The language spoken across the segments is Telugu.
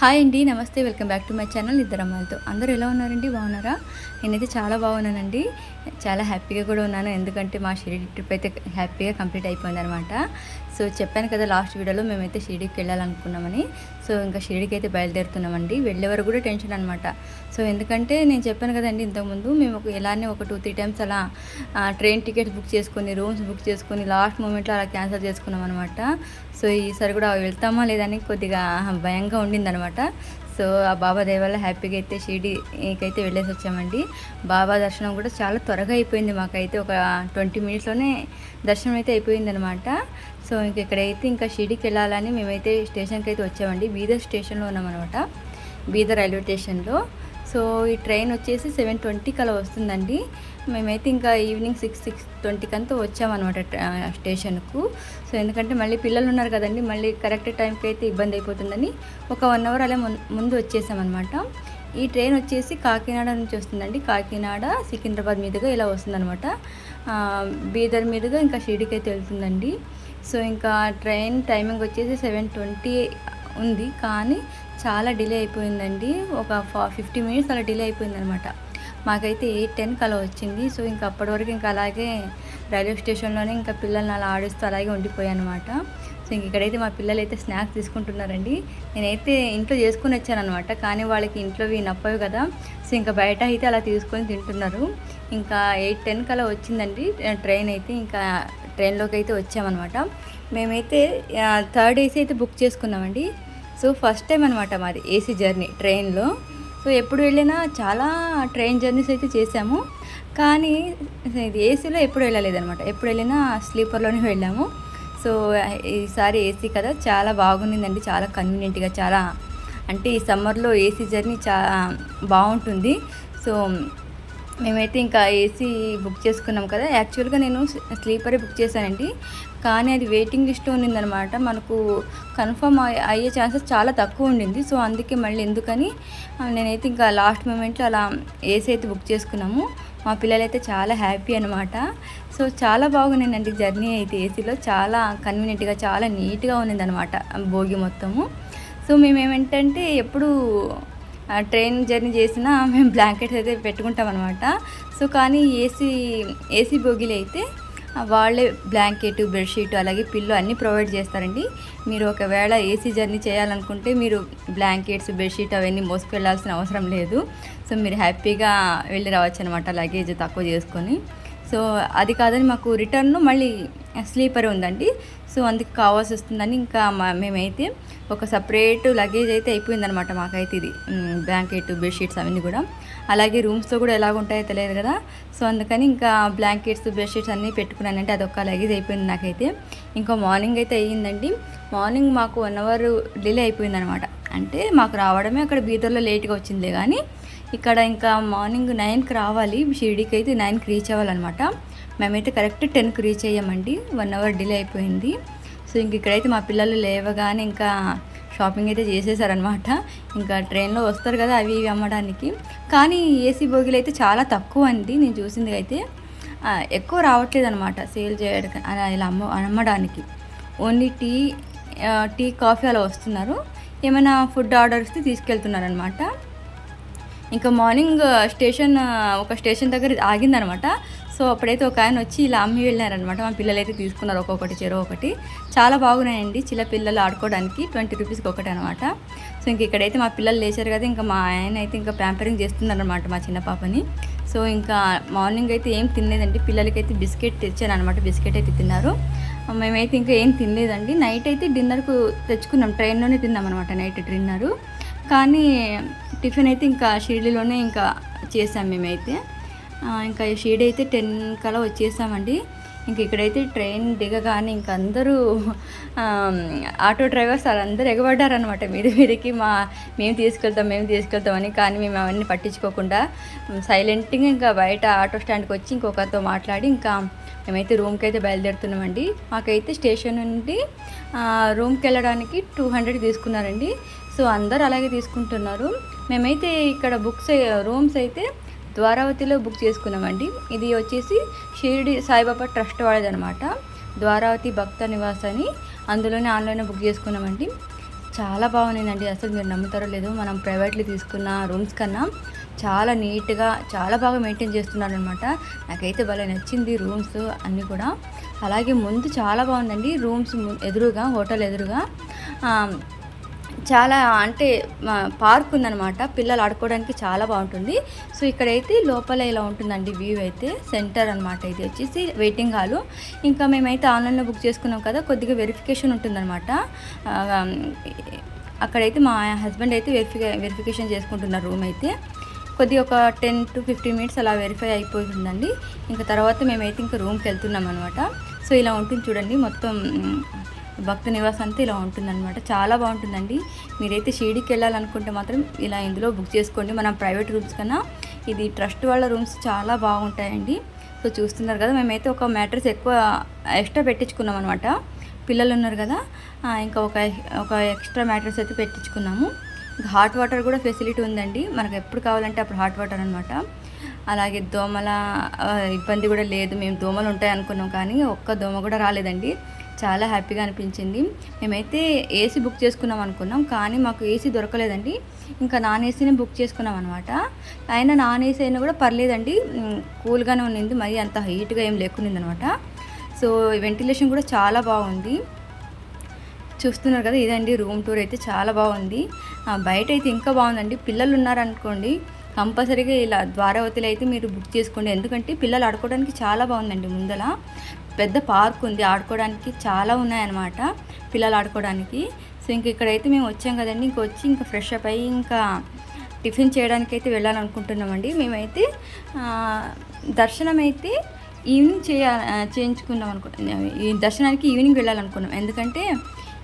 హాయ్ అండి నమస్తే welcome back to my channel ఇద్దరు అమ్మాయిలతో. అందరూ ఎలా ఉన్నారండి? బాగున్నారా? నేనైతే చాలా బాగున్నానండి. చాలా హ్యాపీగా కూడా ఉన్నాను. ఎందుకంటే మా షిరిడి ట్రిప్ అయితే హ్యాపీగా కంప్లీట్ అయిపోయింది అనమాట సో చెప్పాను కదా లాస్ట్ వీడియోలో మేమైతే షిరిడికి వెళ్ళాలనుకున్నామని. సో ఇంకా షిరిడికి అయితే బయలుదేరుతున్నామండి. వెళ్ళే వరకు కూడా టెన్షన్ అనమాట సో ఎందుకంటే నేను చెప్పాను కదండి ఇంతకుముందు మేము ఒక ఇలానే ఒక టూ త్రీ టైమ్స్ అలా ట్రైన్ టికెట్స్ బుక్ చేసుకొని రూమ్స్ బుక్ చేసుకొని లాస్ట్ మూమెంట్లో అలా క్యాన్సిల్ చేసుకున్నాం అనమాట సో ఈసారి కూడా వెళ్తామా లేదని కొద్దిగా భయంగా ఉండిందనమాట సో ఆ బాబా దేవాలయ హ్యాపీగా అయితే షిరిడీకైతే వెళ్ళేసి వచ్చామండి. బాబా దర్శనం కూడా చాలా త్వరగా అయిపోయింది మాకైతే. ఒక ట్వంటీ మినిట్స్లోనే దర్శనం అయితే అయిపోయింది అనమాట సో ఇంక ఇక్కడైతే ఇంకా షిరిడికి వెళ్ళాలని మేమైతే స్టేషన్కి అయితే వచ్చామండి. బీదర్ స్టేషన్లో ఉన్నామన్నమాట. బీదర్ రైల్వే స్టేషన్లో. సో ఈ ట్రైన్ వచ్చేసి సెవెన్ ట్వంటీకి అలా వస్తుందండి. మేమైతే ఇంకా ఈవినింగ్ సిక్స్ సిక్స్ ట్వంటీకి అంతా వచ్చామన్నమాట స్టేషన్కు. సో ఎందుకంటే మళ్ళీ పిల్లలు ఉన్నారు కదండి మళ్ళీ కరెక్ట్ టైంకి అయితే ఇబ్బంది అయిపోతుందని ఒక వన్ అవర్ అలా ముందు వచ్చేసామన్నమాట. ఈ ట్రైన్ వచ్చేసి కాకినాడ నుంచి వస్తుందండి. కాకినాడ సికింద్రాబాద్ మీదుగా ఇలా వస్తుందన్నమాట. బీదర్ మీదుగా ఇంకా షిరిడికి అయితే వెళ్తుందండి. సో ఇంకా ట్రైన్ టైమింగ్ వచ్చేసి సెవెన్ ట్వంటీ ఉంది కానీ చాలా డిలే అయిపోయిందండి. ఒక ఫా ఫిఫ్టీ మినిట్స్ అలా డిలే అయిపోయిందనమాట. మాకైతే ఎయిట్ టెన్కి అలా వచ్చింది. సో ఇంకా అప్పటి వరకు ఇంకా అలాగే రైల్వే స్టేషన్లోనే ఇంకా పిల్లల్ని అలా ఆడిస్తూ అలాగే ఉండిపోయాను అనమాట సో ఇంక ఇక్కడైతే మా పిల్లలు అయితే స్నాక్స్ తీసుకుంటున్నారండి. నేనైతే ఇంట్లో చేసుకుని వచ్చాను అనమాట కానీ వాళ్ళకి ఇంట్లోవి నప్పవు కదా. సో ఇంకా బయట అయితే అలా తీసుకొని తింటున్నారు. ఇంకా ఎయిట్ టెన్కి అలా వచ్చిందండి ట్రైన్ అయితే. ఇంకా ట్రైన్లోకి అయితే వచ్చామన్నమాట. మేమైతే థర్డ్ ఏసీ అయితే బుక్ చేసుకున్నామండి. సో ఫస్ట్ టైం అనమాట మాది ఏసీ జర్నీ ట్రైన్లో. సో ఎప్పుడు వెళ్ళినా చాలా ట్రైన్ జర్నీస్ అయితే చేసాము కానీ ఇది ఏసీలో ఎప్పుడు వెళ్ళలేదనమాట ఎప్పుడు వెళ్ళినా స్లీపర్లోనే వెళ్ళాము. సో ఈసారి ఏసీ కదా చాలా బాగుండిందండి. చాలా కన్వీనియంట్గా చాలా అంటే ఈ సమ్మర్లో ఏసీ జర్నీ చాలా బాగుంటుంది. సో మేమైతే ఇంకా ఏసీ బుక్ చేసుకున్నాం కదా. యాక్చువల్గా నేను స్లీపరే బుక్ చేశానండి. కానీ అది వెయిటింగ్ లిస్ట్ ఉండిందనమాట మనకు కన్ఫర్మ్ అయ్యే ఛాన్సెస్ చాలా తక్కువ ఉండింది. సో అందుకే మళ్ళీ ఎందుకని నేనైతే ఇంకా లాస్ట్ మూమెంట్లో అలా ఏసీ అయితే బుక్ చేసుకున్నాము. మా పిల్లలైతే చాలా హ్యాపీ అనమాట సో చాలా బాగుండిందండి జర్నీ అయితే ఏసీలో. చాలా కన్వీనియంట్గా చాలా నీట్గా ఉన్నిందనమాట భోగి మొత్తము. సో మేము ఏమిటంటే ఎప్పుడు ట్రైన్ జర్నీ చేసినా మేము బ్లాంకెట్స్ అయితే పెట్టుకుంటాం అనమాట సో కానీ ఏసీ ఏసీ బోగిలు అయితే వాళ్ళే బ్లాంకెట్ బెడ్షీట్ అలాగే పిల్లు అన్నీ ప్రొవైడ్ చేస్తారండి. మీరు ఒకవేళ ఏసీ జర్నీ చేయాలనుకుంటే మీరు బ్లాంకెట్స్ బెడ్షీట్ అవన్నీ మోసుకెళ్ళాల్సిన అవసరం లేదు. సో మీరు హ్యాపీగా వెళ్ళి రావచ్చు అనమాట లగేజ్ తక్కువ చేసుకొని. సో అది కాదని మాకు రిటర్న్ మళ్ళీ స్లీపర్ ఉందండి. సో అందుకు కావాల్సి వస్తుందని ఇంకా మేమైతే ఒక సపరేట్ లగేజ్ అయితే అయిపోయిందనమాట మాకైతే ఇది. బ్లాంకెట్ బెడ్షీట్స్ అవన్నీ కూడా. అలాగే రూమ్స్లో కూడా ఎలాగ ఉంటాయో తెలియదు కదా. సో అందుకని ఇంకా బ్లాంకెట్స్ బెడ్షీట్స్ అన్నీ పెట్టుకున్నానంటే అదొక లగేజ్ అయిపోయింది నాకైతే. ఇంకా మార్నింగ్ అయితే అయ్యిందండి. మార్నింగ్ మాకు వన్ అవర్ డిలే అయిపోయిందనమాట అంటే మాకు రావడమే అక్కడ బీదర్లో లేట్గా వచ్చిందే కానీ ఇక్కడ ఇంకా మార్నింగ్ నైన్కి రావాలి. షిరిడీకి అయితే నైన్కి రీచ్ అవ్వాలన్నమాట. మేమైతే కరెక్ట్ టెన్కి రీచ్ అయ్యామండి. వన్ అవర్ డిలే అయిపోయింది. సో ఇంక ఇక్కడైతే మా పిల్లలు లేవగానే ఇంకా షాపింగ్ అయితే చేసేసారనమాట ఇంకా ట్రైన్లో వస్తారు కదా అవి ఇవి అమ్మడానికి. కానీ ఏసీ బోగిలు అయితే చాలా తక్కువ అండి. నేను చూసింది అయితే ఎక్కువ రావట్లేదు అనమాట సేల్ చేయడానికి అలా ఇలా అమ్మ అమ్మడానికి. ఓన్లీ టీ టీ కాఫీ అలా వస్తున్నారు. ఏమైనా ఫుడ్ ఆర్డర్ ఇస్తే తీసుకెళ్తున్నారనమాట ఇంకా మార్నింగ్ స్టేషన్ ఒక స్టేషన్ దగ్గర ఆగిందనమాట. సో అప్పుడైతే ఒక ఆయన వచ్చి ఇలా అమ్మి వెళ్ళారనమాట. మా పిల్లలు అయితే తీసుకున్నారు ఒక్కొక్కటి చెరో ఒకటి. చాలా బాగున్నాయండి. చిన్న పిల్లలు ఆడుకోవడానికి ట్వంటీ రూపీస్కి ఒకటి అనమాట సో ఇంక ఇక్కడైతే మా పిల్లలు లేచారు కదా ఇంకా మా ఆయన అయితే ఇంకా ప్యాంపరింగ్ చేస్తున్నారనమాట మా చిన్న పాపని. సో ఇంకా మార్నింగ్ అయితే ఏం తినలేదండి. పిల్లలకైతే బిస్కెట్ తెచ్చాను అనమాట బిస్కెట్ అయితే తిన్నారు. మేమైతే ఇంకా ఏం తినలేదండి. నైట్ అయితే డిన్నర్కు తెచ్చుకున్నాం. ట్రైన్లోనే తిన్నాం అనమాట నైట్ డిన్నరు. కానీ టిఫిన్ అయితే ఇంకా షిరిడీలోనే ఇంకా చేసాం మేమైతే. ఇంకా ఈ షిరిడి అయితే టెన్ కలా వచ్చేసామండి. ఇంక ఇక్కడైతే ట్రైన్ దిగగానే ఇంక అందరూ ఆటో డ్రైవర్స్ వాళ్ళందరూ ఎగబడ్డారనమాట మీరు మీదకి మా మేము తీసుకెళ్తాం మేము తీసుకెళ్తామని కానీ మేము అవన్నీ పట్టించుకోకుండా సైలెంట్గా ఇంకా బయట ఆటో స్టాండ్కి వచ్చి ఇంకొకరితో మాట్లాడి ఇంకా మేమైతే రూమ్కి అయితే బయలుదేరుతున్నామండి. మాకైతే స్టేషన్ నుండి రూమ్కి వెళ్ళడానికి టూ హండ్రెడ్ తీసుకున్నారండి. సో అందరు అలాగే తీసుకుంటున్నారు. మేమైతే ఇక్కడ బుక్స్ రూమ్స్ అయితే ద్వారావతిలో బుక్ చేసుకున్నామండి. ఇది వచ్చేసి షిరిడి సాయిబాబా ట్రస్ట్ వాళ్ళది అనమాట ద్వారావతి భక్త నివాస్ అని అందులోనే ఆన్లైన్లో బుక్ చేసుకున్నామండి. చాలా బాగున్నాయండి. అసలు మీరు నమ్ముతారో లేదో మనం ప్రైవేట్లీ తీసుకున్న రూమ్స్ కన్నా చాలా నీట్గా చాలా బాగా మెయింటైన్ చేస్తున్నారు అనమాట నాకైతే భలే నచ్చింది రూమ్స్ అన్నీ కూడా. అలాగే ముందు చాలా బాగుందండి. రూమ్స్ ఎదురుగా హోటల్ ఎదురుగా. చాలా అంటే పార్క్ ఉందన్నమాట. పిల్లలు ఆడుకోవడానికి చాలా బాగుంటుంది. సో ఇక్కడైతే లోపల ఇలా ఉంటుందండి వ్యూ అయితే. సెంటర్ అనమాట ఇది వచ్చేసి వెయిటింగ్ హాలు. ఇంకా మేమైతే ఆన్లైన్లో బుక్ చేసుకున్నాం కదా కొద్దిగా వెరిఫికేషన్ ఉంటుందన్నమాట. అక్కడైతే మా హస్బెండ్ అయితే వెరిఫికే వెరిఫికేషన్ చేసుకుంటున్నారు రూమ్ అయితే. కొద్దిగా ఒక టెన్ టు ఫిఫ్టీన్ మినిట్స్ అలా వెరిఫై అయిపోతుందండి. ఇంకా తర్వాత మేమైతే ఇంకా రూమ్కి వెళ్తున్నాం అనమాట సో ఇలా ఉంటుంది చూడండి మొత్తం. భక్త నివాస్ అంతా ఇలా ఉంటుందన్నమాట. చాలా బాగుంటుందండి. మీరైతే షిరిడికి వెళ్ళాలనుకుంటే మాత్రం ఇలా ఇందులో బుక్ చేసుకోండి. మనం ప్రైవేట్ రూమ్స్ కన్నా ఇది ట్రస్ట్ వాళ్ళ రూమ్స్ చాలా బాగుంటాయండి. సో చూస్తున్నారు కదా మేమైతే ఒక మ్యాట్రస్ ఎక్కువ ఎక్స్ట్రా పెట్టించుకున్నాం అనమాట పిల్లలు ఉన్నారు కదా ఇంకా ఒక ఒక ఎక్స్ట్రా మ్యాట్రస్ అయితే పెట్టించుకున్నాము. ఇంకా హాట్ వాటర్ కూడా ఫెసిలిటీ ఉందండి. మనకు ఎప్పుడు కావాలంటే అప్పుడు హాట్ వాటర్ అనమాట అలాగే దోమల ఇబ్బంది కూడా లేదు. మేము దోమలు ఉంటాయి అనుకున్నాం కానీ ఒక్క దోమ కూడా రాలేదండి. చాలా హ్యాపీగా అనిపించింది. మేమైతే ఏసీ బుక్ చేసుకున్నాం అనుకున్నాం కానీ మాకు ఏసీ దొరకలేదండి. ఇంకా నాన్ ఏసీనే బుక్ చేసుకున్నాం అనమాట అయినా నాన్ ఏసీ అయినా కూడా పర్లేదండి. కూల్గానే ఉన్నింది మరి అంత హీట్గా ఏం లేకునింది అనమాట సో వెంటిలేషన్ కూడా చాలా బాగుంది. చూస్తున్నారు కదా ఇదండి రూమ్ టూర్ అయితే చాలా బాగుంది. బయట అయితే ఇంకా బాగుందండి. పిల్లలు ఉన్నారనుకోండి కంపల్సరీగా ఇలా ద్వారావతిలో అయితే మీరు బుక్ చేసుకోండి. ఎందుకంటే పిల్లలు ఆడుకోవడానికి చాలా బాగుందండి ముందల. పెద్ద పార్క్ ఉంది. ఆడుకోవడానికి చాలా ఉన్నాయన్నమాట పిల్లలు ఆడుకోవడానికి. సో ఇంక ఇక్కడైతే మేము వచ్చాం కదండి. ఇంక వచ్చి ఇంకా ఫ్రెష్ అప్ అయ్యి ఇంకా టిఫిన్ చేయడానికి అయితే వెళ్ళాలనుకుంటున్నామండి. మేమైతే దర్శనం అయితే ఈవినింగ్ చేయ చేయించుకుందాం అనుకుంటున్నాం. ఈ దర్శనానికి ఈవినింగ్ వెళ్ళాలనుకున్నాం. ఎందుకంటే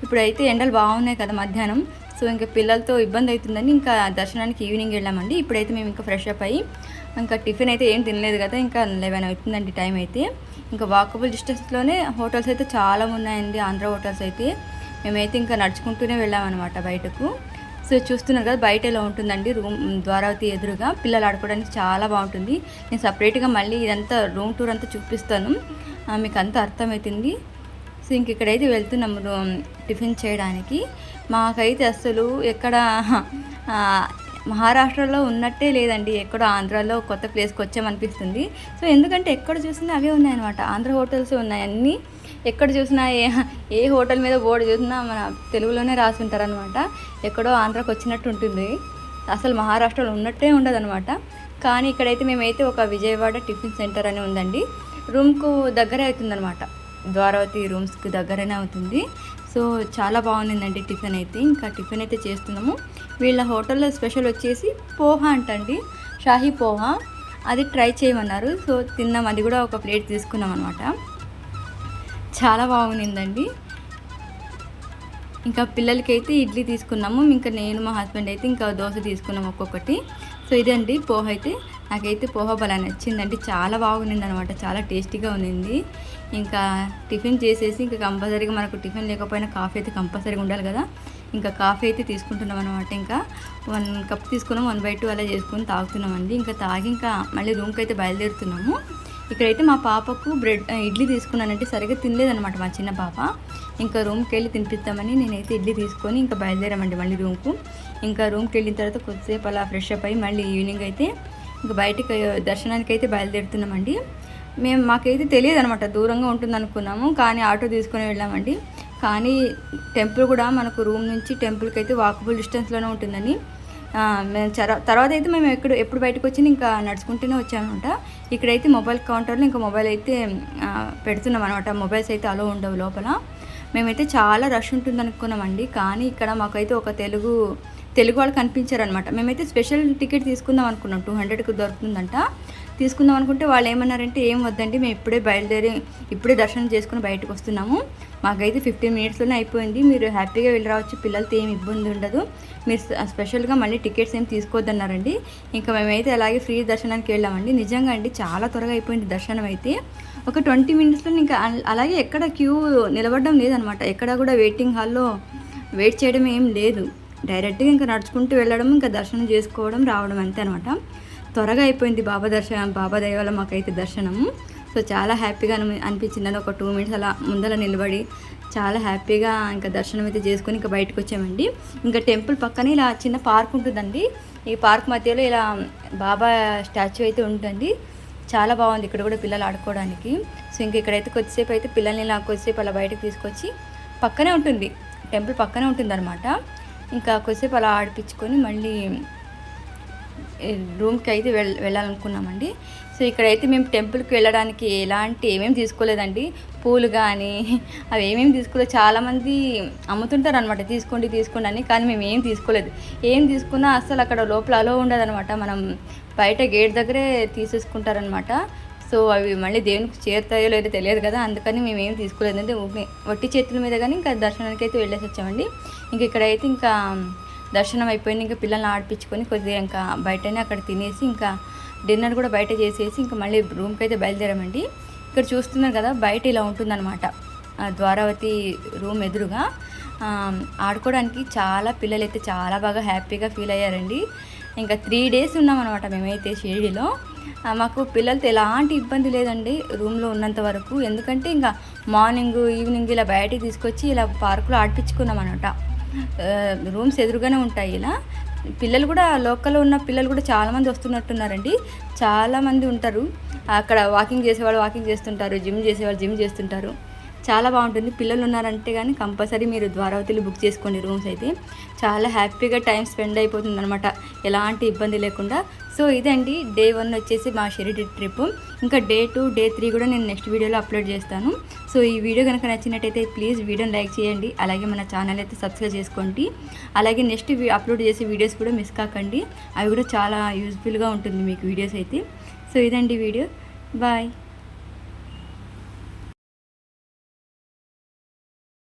ఇప్పుడైతే ఎండలు బాగున్నాయి కదా మధ్యాహ్నం. సో ఇంకా పిల్లలతో ఇబ్బంది అవుతుందని ఇంకా దర్శనానికి ఈవినింగ్ వెళ్ళామండి. ఇప్పుడైతే మేము ఇంకా ఫ్రెష్ అప్ అయ్యి ఇంకా టిఫిన్ అయితే ఏం తినలేదు కదా ఇంకా లెవెన్ అవుతుందండి టైం అయితే. ఇంకా వాకబుల్ డిస్టెన్స్లోనే హోటల్స్ అయితే చాలా ఉన్నాయండి ఆంధ్ర హోటల్స్ అయితే. మేమైతే ఇంకా నడుచుకుంటూనే వెళ్ళామన్నమాట బయటకు. సో చూస్తున్నారు కదా బయట ఎలా ఉంటుందండి రూమ్ ద్వారావతి ఎదురుగా. పిల్లలు ఆడుకోవడానికి చాలా బాగుంటుంది. నేను సపరేట్గా మళ్ళీ ఇదంతా రూమ్ టూర్ అంతా చూపిస్తాను. మీకు అంతా అర్థమవుతుంది. సో ఇంక ఇక్కడైతే వెళ్తున్నాము రూమ్ టిఫిన్ చేయడానికి. మాకైతే అసలు ఎక్కడ మహారాష్ట్రలో ఉన్నట్టే లేదండి. ఎక్కడో ఆంధ్రాలో కొత్త ప్లేస్కి వచ్చామనిపిస్తుంది. సో ఎందుకంటే ఎక్కడ చూసినా అవే ఉన్నాయన్నమాట. ఆంధ్ర హోటల్స్ ఉన్నాయి అన్నీ. ఎక్కడ చూసినా ఏ ఏ హోటల్ మీద బోర్డు చూసినా మన తెలుగులోనే రాసి ఉంటారనమాట ఎక్కడో ఆంధ్రాకి వచ్చినట్టు ఉంటుంది. అసలు మహారాష్ట్రలో ఉన్నట్టే ఉండదనమాట కానీ ఇక్కడైతే మేమైతే ఒక విజయవాడ టిఫిన్ సెంటర్ అని ఉందండి. రూమ్కు దగ్గరే అవుతుందన్నమాట. ద్వారావతి రూమ్స్కి దగ్గరనే అవుతుంది. సో చాలా బాగుందండి టిఫిన్ అయితే. ఇంకా టిఫిన్ అయితే చేస్తున్నాము. వీళ్ళ హోటల్లో స్పెషల్ వచ్చేసి పోహా అంటండి. షాహీ పోహా. అది ట్రై చేయమన్నారు. సో తిన్నాం. అది కూడా ఒక ప్లేట్ తీసుకున్నాం అనమాట చాలా బాగుండిందండి. ఇంకా పిల్లలకి అయితే ఇడ్లీ తీసుకున్నాము. ఇంకా నేను మా హస్బెండ్ అయితే ఇంకా దోశ తీసుకున్నాము ఒక్కొక్కటి. సో ఇదండి పోహ అయితే. నాకైతే పోహా బలా నచ్చిందండి. చాలా బాగుండింది అనమాట చాలా టేస్టీగా ఉన్నింది ఇంకా టిఫిన్ చేసేసి ఇంకా కంపల్సరీగా మనకు టిఫిన్ లేకపోయినా కాఫీ అయితే కంపల్సరీగా ఉండాలి కదా. ఇంకా కాఫీ అయితే తీసుకుంటున్నాం అనమాట ఇంకా. వన్ కప్ తీసుకున్నాం. వన్ బై టూ అలా చేసుకొని తాగుతున్నామండి. ఇంకా తాగి ఇంకా మళ్ళీ రూమ్కి అయితే బయలుదేరుతున్నాము. ఇక్కడైతే మా పాపకు బ్రెడ్ ఇడ్లీ తీసుకున్నానంటే సరిగ్గా తినలేదనమాట మా చిన్న పాప. ఇంకా రూమ్కి వెళ్ళి తినిపిస్తామని నేనైతే ఇడ్లీ తీసుకొని ఇంకా బయలుదేరామండి మళ్ళీ రూమ్కు. ఇంకా రూమ్కి వెళ్ళిన తర్వాత కొద్దిసేపు అలా ఫ్రెష్ అప్ అయ్యి మళ్ళీ ఈవినింగ్ అయితే ఇంకా బయటికి దర్శనానికి అయితే బయలుదేరుతున్నామండి. మేము మాకైతే తెలియదు అనమాట దూరంగా ఉంటుంది అనుకున్నాము కానీ ఆటో తీసుకొని వెళ్ళామండి. కానీ టెంపుల్ కూడా మనకు రూమ్ నుంచి టెంపుల్కి అయితే వాకబుల్ డిస్టెన్స్లోనే ఉంటుందని మేము తర్వాత అయితే మేము ఎక్కడ ఎప్పుడు బయటకు వచ్చి ఇంకా నడుచుకుంటూనే వచ్చామన్నమాట ఇక్కడైతే మొబైల్ కౌంటర్లో ఇంకా మొబైల్ అయితే పెడుతున్నాం అనమాట మొబైల్స్ అయితే అలో ఉండవు లోపల. మేమైతే చాలా రష్ ఉంటుంది అనుకున్నామండి కానీ ఇక్కడ మాకైతే ఒక తెలుగు తెలుగు వాళ్ళు కనిపించారనమాట మేమైతే స్పెషల్ టికెట్ తీసుకుందాం అనుకున్నాం. టూ హండ్రెడ్కి దొరుకుతుందంట. తీసుకుందాం అనుకుంటే వాళ్ళు ఏమన్నారంటే ఏం వద్దండి మేము ఇప్పుడే బయలుదేరి ఇప్పుడే దర్శనం చేసుకుని బయటకు వస్తున్నాము. మాకైతే ఫిఫ్టీన్ మినిట్స్లోనే అయిపోయింది. మీరు హ్యాపీగా వెళ్ళి రావచ్చు. పిల్లలతో ఏం ఇబ్బంది ఉండదు. మీరు స్పెషల్గా మళ్ళీ టికెట్స్ ఏం తీసుకోవద్దన్నారండి ఇంకా మేమైతే అలాగే ఫ్రీ దర్శనానికి వెళ్ళామండి. నిజంగా అండి చాలా త్వరగా అయిపోయింది దర్శనం అయితే. ఒక ట్వంటీ మినిట్స్లో ఇంకా అలాగే ఎక్కడ క్యూ నిలబడడం లేదనమాట ఎక్కడ కూడా వెయిటింగ్ హాల్లో వెయిట్ చేయడం ఏం లేదు. డైరెక్ట్గా ఇంకా నడుచుకుంటూ వెళ్ళడం ఇంకా దర్శనం చేసుకోవడం రావడం అంతే అనమాట త్వరగా అయిపోయింది బాబా దర్శనం బాబా దయ మాకైతే దర్శనము సో చాలా హ్యాపీగా అనిపించింది. అని ఒక టూ మినిట్స్ అలా ముందర నిలబడి చాలా హ్యాపీగా ఇంకా దర్శనం అయితే చేసుకొని ఇంకా బయటకు వచ్చామండి. ఇంకా టెంపుల్ పక్కనే ఇలా చిన్న పార్క్ ఉంటుందండి. ఈ పార్క్ మధ్యలో ఇలా బాబా స్టాచ్యూ అయితే ఉంటుంది చాలా బాగుంది ఇక్కడ కూడా పిల్లలు ఆడుకోవడానికి. సో ఇంక ఇక్కడైతే కొద్దిసేపు అయితే పిల్లల్ని ఇలా కొద్దిసేపు అలా బయటకు తీసుకొచ్చి పక్కనే ఉంటుంది. టెంపుల్ పక్కనే ఉంటుంది అనమాట ఇంకా కొద్దిసేపు అలా ఆడిపించుకొని మళ్ళీ రూమ్కి అయితే వెళ్ వెళ్ళాలనుకున్నామండి. సో ఇక్కడైతే మేము టెంపుల్కి వెళ్ళడానికి ఎలాంటి ఏమేమి తీసుకోలేదండి. పూలు కానీ అవి ఏమేమి తీసుకోలేదు. చాలామంది అమ్ముతుంటారు అనమాట తీసుకోండి తీసుకోండి అని. కానీ మేము ఏం తీసుకోలేదు. ఏం తీసుకున్నా అసలు అక్కడ లోపల అలో ఉండదనమాట మనం బయట గేట్ దగ్గరే తీసేసుకుంటారనమాట సో అవి మళ్ళీ దేవునికి చేరుతాయో లేదో తెలియదు కదా అందుకని మేము ఏం తీసుకోలేదు. అంటే వట్టి చేతుల మీద కానీ ఇంకా దర్శనానికి అయితే వెళ్ళేసి వచ్చామండి. ఇంక ఇక్కడైతే ఇంకా దర్శనం అయిపోయింది. ఇంకా పిల్లల్ని ఆడిపించుకొని కొద్దిగా ఇంకా బయటనే అక్కడ తినేసి ఇంకా డిన్నర్ కూడా బయట చేసేసి ఇంకా మళ్ళీ రూమ్కి అయితే బయలుదేరామండి. ఇక్కడ చూస్తున్నారు కదా బయట ఇలా ఉంటుందన్నమాట. ద్వారావతి రూమ్ ఎదురుగా. ఆడుకోవడానికి చాలా పిల్లలు అయితే చాలా బాగా హ్యాపీగా ఫీల్ అయ్యారండి. ఇంకా త్రీ డేస్ ఉన్నామన్నమాట మేమైతే షిరిడిలో. మాకు పిల్లలతో ఎలాంటి ఇబ్బంది లేదండి రూమ్లో ఉన్నంత వరకు. ఎందుకంటే ఇంకా మార్నింగ్ ఈవినింగ్ ఇలా బయటికి తీసుకొచ్చి ఇలా పార్కులో ఆడిపించుకున్నాం అనమాట రూమ్స్ ఎదురుగానే ఉంటాయి ఇలా. పిల్లలు కూడా లోకల్లో ఉన్న పిల్లలు కూడా చాలామంది వస్తున్నట్టున్నారండి. చాలామంది ఉంటారు. అక్కడ వాకింగ్ చేసేవాళ్ళు వాకింగ్ చేస్తుంటారు జిమ్ చేసేవాళ్ళు జిమ్ చేస్తుంటారు. చాలా బాగుంటుంది. పిల్లలు ఉన్నారంటే కానీ కంపల్సరీ మీరు ద్వారావతిలో బుక్ చేసుకోండి రూమ్స్ అయితే చాలా హ్యాపీగా టైం స్పెండ్ అయిపోతుంది అనమాట ఎలాంటి ఇబ్బంది లేకుండా. సో ఇదండి. డే వన్ వచ్చేసి మా షిరిడి ట్రిప్. ఇంకా డే టూ డే త్రీ కూడా నేను నెక్స్ట్ వీడియోలో అప్లోడ్ చేస్తాను. సో ఈ వీడియో కనుక నచ్చినట్టయితే ప్లీజ్ వీడియోని లైక్ చేయండి. అలాగే మన ఛానల్ అయితే సబ్స్క్రైబ్ చేసుకోండి. అలాగే నెక్స్ట్ అప్లోడ్ చేసే వీడియోస్ కూడా మిస్ కాకండి. అవి కూడా చాలా యూజ్ఫుల్గా ఉంటుంది మీకు వీడియోస్ అయితే. సో ఇదండి వీడియో. బాయ్.